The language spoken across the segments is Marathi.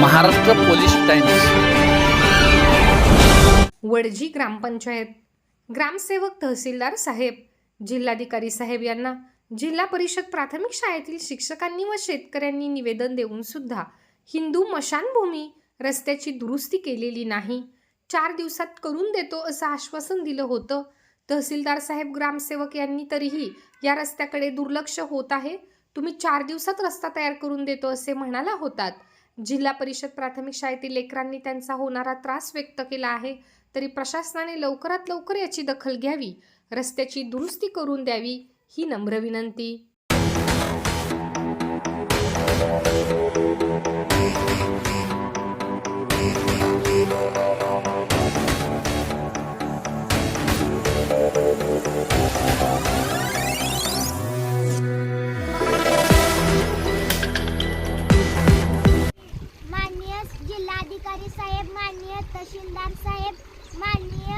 Maharashtra Police Times. वडजी ग्रामपंचायत. ग्रामसेवक तहसीलदार साहेब जिल्हाधिकारी साहेब यांना जिल्हा परिषद प्राथमिक शाळेतील शिक्षकांनी व शेतकऱ्यांनी निवेदन देऊन सुद्धा हिंदू मशानभूमी रस्त्याची दुरुस्ती केलेली नाही. चार दिवसात करून देतो असं आश्वासन दिलं होतं. तहसीलदार साहेब ग्रामसेवक यांनी तरीही या रस्त्याकडे दुर्लक्ष होत आहे. तुम्ही चार दिवसात रस्ता तयार करून देतो असे म्हणाला होतात. जिल्हा परिषद प्राथमिक शाळेतील लेकरांनी त्यांचा होणारा त्रास व्यक्त केला आहे. तरी प्रशासनाने लवकरात लवकर याची दखल घ्यावी रस्त्याची दुरुस्ती करून द्यावी ही नम्र विनंती. आमदार साहेब माननीय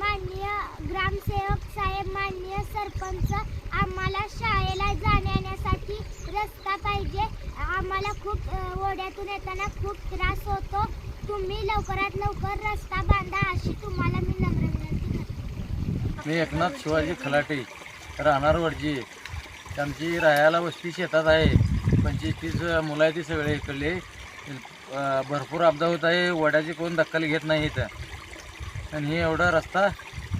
माननीय ग्रामसेवक साहेब माननीय सरपंच आम्हाला शाळेला जाण्यासाठी रस्ता पाहिजे. आम्हाला खूप ओढ्यातून येताना खूप त्रास होतो. तुम्ही लवकरात लवकर रस्ता बांधा अशी तुम्हाला मी नम्र विनंती करते. मी एकनाथ शिवाजी खलाटे राहणार वडजी. आमची राहायला वस्ती शेतात आहे. पंचवीस तीस मुलं आहे ती सगळे इकडले. भरपूर अपघात होत आहे. वड्याची कोण दखल घेत नाही इथं. आणि हे एवढा रस्ता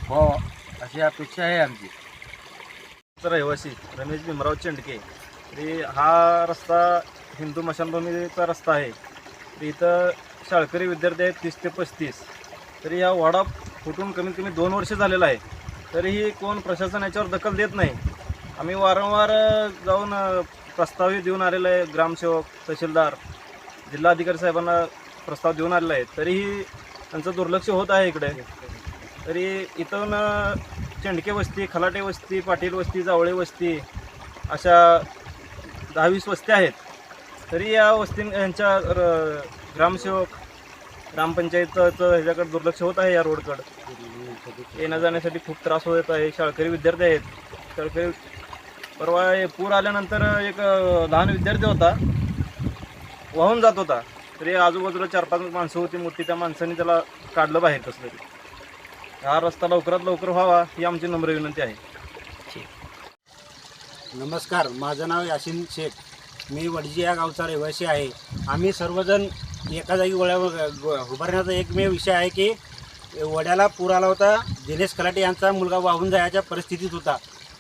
व्हावा अशी अपेक्षा आहे आमची. रहिवासी रमेश भीमराव चेंडके तरी हा रस्ता हिंदू मशानभूमीचा रस्ता आहे. तर इथं शाळकरी विद्यार्थी आहेत तीस ते पस्तीस. तरी हा वाडा फुटून कमीत कमी दोन वर्ष झालेला आहे. तरीही कोण प्रशासन याच्यावर दखल देत नाही. आम्ही वारंवार जाऊन अ, प्रस्तावही देऊन आलेलो आहे. ग्रामसेवक तहसीलदार जिल्हाधिकारी साहेबांना प्रस्ताव देऊन आलेला आहे. तरीही त्यांचं दुर्लक्ष होत आहे इकडे. तरी इथून ना चेंडके वस्ती खलाटे वस्ती पाटील वस्ती जावळे वस्ती अशा दहावीस वस्त्या आहेत. तरी या वस्ती यांच्या र- ग्रामसेवक ग्रामपंचायतचं ह्याच्याकडे दुर्लक्ष होत आहे या रोडकडं. येण्या जाण्यासाठी खूप त्रास होत आहे. शाळकरी विद्यार्थी आहेत. शाळकरी परवा हे पूर आल्यानंतर एक लहान विद्यार्थी होता. वाहून जात होता. तरी आजूबाजूला चार पाच माणसं होती. मोठी त्या माणसांनी त्याला काढलं बाहेर कसलं तरी. हा रस्ता लवकरात लवकर व्हावा ही आमची नम्र विनंती आहे. नमस्कार. माझं नाव यासिन शेख. मी वडजी या गावचा रहिवासी आहे. आम्ही सर्वजण एका जागी वड्या उभारण्याचा एकमेव विषय आहे की वड्याला पूर आला होता. दिनेश कलाटे यांचा मुलगा वाहून जायच्या परिस्थितीत होता.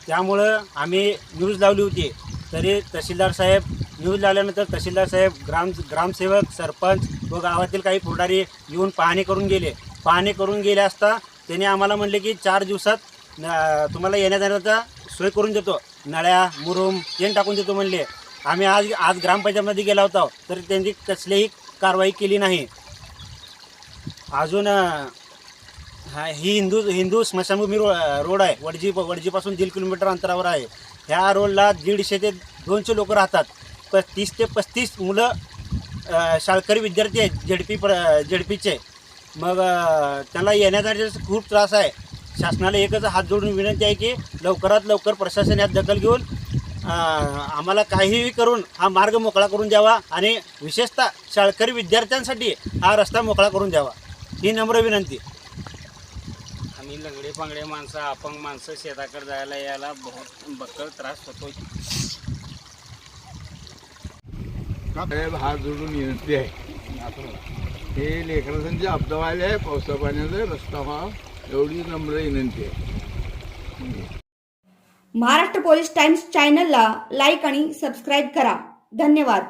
त्यामुळं आम्ही न्यूज लावली होती. तरी तहसीलदार साहेब न्यूज लावल्यानंतर तहसीलदार साहेब ग्राम ग्रामसेवक सरपंच व गावातील काही पुढारी येऊन पाहणी करून गेले. पाहणी करून गेले असता त्याने आम्हाला म्हणले की चार दिवसात न- तुम्हाला येण्या जाण्याचा सोय करून देतो. नळ्या मुरुम येण टाकून देतो म्हणले. आम्ही आज आज ग्रामपंचायतमध्ये गेला होता तर त्यांची कसलीही कारवाई केली नाही. अजून हा ही हिंदू हिंदू स्मशानभूमी रो रोड आहे. वडजी वडजीपासून दीड किलोमीटर अंतरावर आहे. ह्या रोडला दीडशे ते दोनशे लोक राहतात. पस्तीस तीस ते पस्तीस मुलं शाळकरी विद्यार्थी आहेत झेडपी प्र झेडपीचे. मग त्यांना येण्यासाठी खूप त्रास आहे. शासनाला एकच हात जोडून विनंती आहे की लवकरात लवकर प्रशासन यात दखल घेऊन आम्हाला काहीही करून हा मार्ग मोकळा करून द्यावा आणि विशेषतः शाळकरी विद्यार्थ्यांसाठी हा रस्ता मोकळा करून द्यावा. ही नम्र विनंती. आम्ही लंगडे पांगडे माणसं अपंग माणसं शेताकडे जायला यायला बहुत बक्कल त्रास होतो साहेब हात जोडून विनंती आहे. हे लेकरांचे अब्द व्हायला आहे पावसा पाण्याचा रस्ता व्हा एवढी नम्र विनंती आहे. महाराष्ट्र पोलीस टाइम्स चॅनलला लाईक आणि सबस्क्राईब करा. धन्यवाद.